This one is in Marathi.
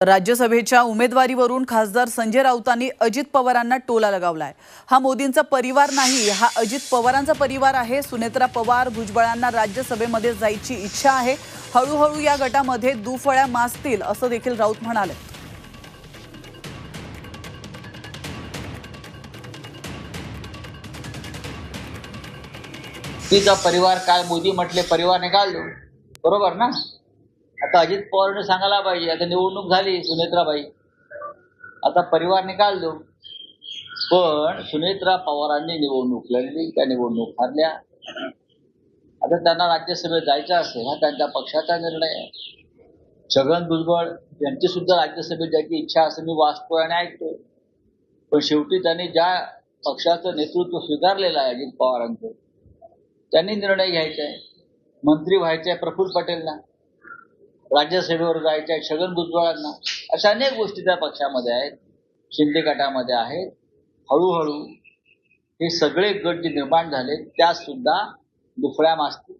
राज्यसभेच्या उमेदवारीवरून खासदार संजय राऊतांनी अजित पवारांना टोला लगावलाय. हा मोदींचा परिवार नाही हा अजित पवारांचा परिवार आहे. सुनेत्रा पवार भुजबळांना राज्यसभेमध्ये जायची इच्छा आहे. हळूहळू या गटामध्ये दुफळ्या मासतील असं देखील राऊत म्हणाले. तिचा परिवार काय? मोदी म्हटले परिवार निकाल बरोबर ना? आता अजित पवारने सांगायला पाहिजे आता निवडणूक झाली सुनेत्राबाई. आता परिवार निकाल देऊ पण सुनेत्रा पवारांनी निवडणूक लढली त्या निवडणूक हारल्या? आता त्यांना राज्यसभेत जायचं असेल हा त्यांच्या पक्षाचा निर्णय. आहे छगन भुजबळ यांची सुद्धा राज्यसभेत जायची इच्छा असं मी वाचतोय आणि ऐकतोय. पण शेवटी त्यांनी ज्या पक्षाचं नेतृत्व स्वीकारलेलं आहे अजित पवारांचं त्यांनी निर्णय घ्यायचा आहे. मंत्री व्हायचे प्रफुल्ल पटेलना राज्यसभेवर जायच्या छगन भुजबळांना. अशा अनेक गोष्टी त्या पक्षामध्ये आहेत. शिंदे गटामध्ये आहेत हळूहळू हे सगळे गट जे निर्माण झाले त्या सुद्धा दुफळ्या मासतील